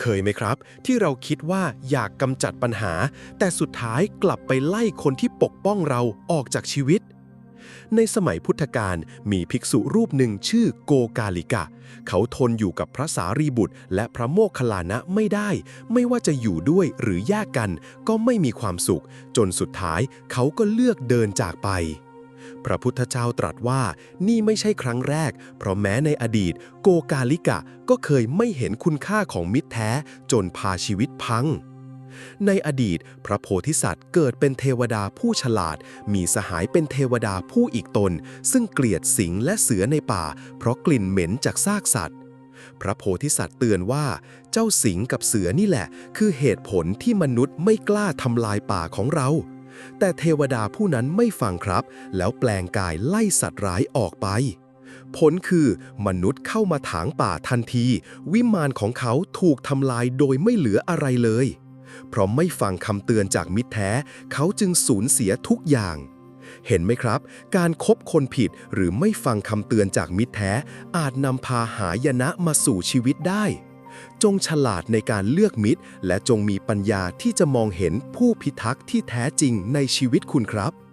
เคยไหมครับ ที่เราคิดว่าอยากกำจัดปัญหา แต่สุดท้ายกลับไปไล่คนที่ปกป้องเราออกจากชีวิต ในสมัยพุทธกาลมีภิกษุรูปหนึ่งชื่อโกกาลิกะ เขาทนอยู่กับพระสารีบุตร และพระโมคคัลลานะไม่ได้ ไม่ว่าจะอยู่ด้วยหรือแยกกัน ก็ไม่มีความสุข จนสุดท้ายเขาก็เลือกเดินจากไป พระพุทธเจ้าตรัสว่านี่ไม่ใช่ครั้งแรก เพราะแม้ในอดีต โกกาลิกะก็เคยไม่เห็นคุณค่าของมิตรแท้ จนพาชีวิตพัง ในอดีต พระโพธิสัตว์เกิดเป็นเทวดาผู้ฉลาด มีสหายเป็นเทวดาผู้อีกตน ซึ่งเกลียดสิงและเสือในป่า เพราะกลิ่นเหม็นจากซากสัตว์พระโพธิสัตว์เตือนว่า เจ้าสิงกับเสือนี่แหละ คือเหตุผลที่มนุษย์ไม่กล้าทำลายป่าของเรา แต่เทวดาผู้นั้นไม่ฟังครับ แล้วแปลงกายไล่สัตว์ร้ายออกไป ผลคือมนุษย์เข้ามาถางป่าทันที วิมานของเขาถูกทำลายโดยไม่เหลืออะไรเลย เพราะไม่ฟังคำเตือนจากมิตรแท้ เขาจึงสูญเสียทุกอย่างเห็นไหมครับ การคบคนผิดหรือไม่ฟังคำเตือนจากมิตรแท้ อาจนำพาหายนะมาสู่ชีวิตได้ จงฉลาดในการเลือกมิตร และจงมีปัญญาที่จะมองเห็นผู้พิทักษ์ที่แท้จริงในชีวิตคุณครับ